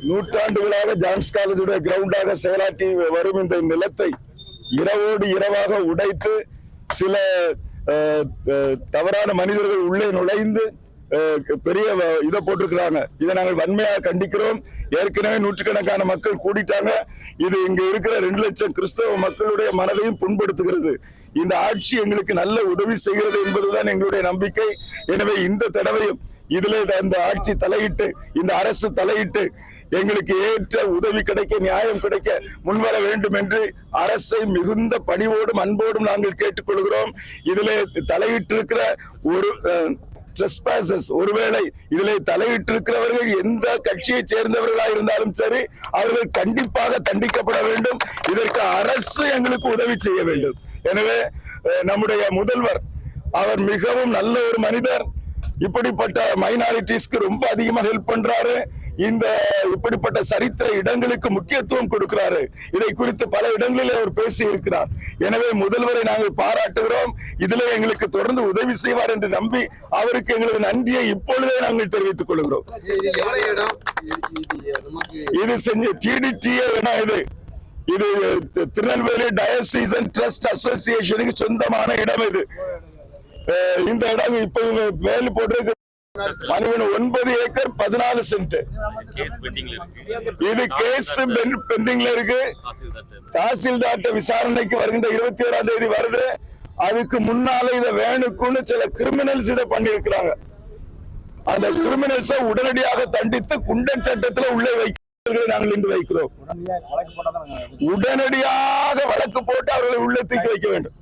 நூற்றாண்டுகளாக ஜான்ஸ் காலேஜுடைய கிரவுண்டாக செயலாற்றி வரும் இந்த நிலத்தை இரவோடு இரவாக உடைத்து சில அஹ், தவறான மனிதர்கள் உள்ளே நுழைந்து அஹ், பெரிய வ- இதை போட்டிருக்கிறாங்க. இதை நாங்கள் வன்மையாக கண்டிக்கிறோம். ஏற்கனவே நூற்றுக்கணக்கான மக்கள் கூடிட்டாங்க. இது இங்க இருக்கிற ரெண்டு லட்சம் கிறிஸ்தவ மக்களுடைய மனதையும் புண்படுத்துகிறது. இந்த ஆட்சி எங்களுக்கு நல்ல உதவி செய்கிறது என்பதுதான் எங்களுடைய நம்பிக்கை. எனவே இந்த தடவையும் இதுல இந்த ஆட்சி தலையிட்டு இந்த அரசு தலையிட்டு எங்களுக்கு ஏற்ற உதவி கிடைக்க நியாயம் கிடைக்க முன்வர வேண்டும் என்று அரசை மிகுந்த பணிவோடும் அன்போடும் நாங்கள் கேட்டுக்கொள்கிறோம். இதிலே தலையிட்டிருக்கிற ஒரு ட்ரெஸ்பாசஸ் ஒருவேளை இதிலே தலையிட்டிருக்கிறவர்கள் எந்த கட்சியை சேர்ந்தவர்களாக இருந்தாலும் சரி அவர்கள் கண்டிப்பாக தண்டிக்கப்பட வேண்டும். இதற்கு அரசு எங்களுக்கு உதவி செய்ய வேண்டும். எனவே நம்முடைய முதல்வர் அவர் மிகவும் நல்ல ஒரு மனிதர். இப்படிப்பட்ட மைனாரிட்டிஸ்க்கு ரொம்ப அதிகமா ஹெல்ப் பண்றாரு. இந்த இப்படிப்பட்ட சரித்திர இடங்களுக்கு முக்கியத்துவம் கொடுக்கிறாரு. இதை குறித்து பல இடங்களில் அவர் பேசி இருக்கிறார் எனவே முதல்வரை நாங்கள் பாராட்டுகிறோம். இதுல எங்களுக்கு தொடர்ந்து உதவி செய்வார் என்று நம்பி அவருக்கு எங்களது நன்றியை இப்பொழுதே நாங்கள் தெரிவித்துக் கொள்கிறோம். இது செஞ்ச டிடிடிஏ இடம் இது? இது திருநெல்வேலி டயசீசன் ட்ரஸ்ட் அசோசியேஷனுக்கு சொந்தமான இடம் இது. இந்த இடம் இப்ப இவங்க வேலி போட்டிருக்கு. ஒன்பது ஏக்கர் பதினாலு சென்ட். கேஸ் பெண்டிங்ல இருக்கு. இது கேஸ் பெண்டிங்ல இருக்கு. தாசில்தார்ட்ட. விசாரணைக்கு வருகின்ற இருபத்தி ஏழாம் தேதி வருது. அதுக்கு முன்னால இதை வேணுக்குன்னு சில கிரிமினல்ஸ் இதை பண்ணியிருக்கிறாங்க. அந்த கிரிமினல்ஸை உடனடியாக தண்டித்து குண்டன் சட்டத்துல உள்ளே வைக்கிறதை நாங்கள் இன்று வைக்கிறோம். உடனடியாக வழக்கு போட்டு அவர்களை உள்ளே தூக்கி வைக்க வேண்டும்.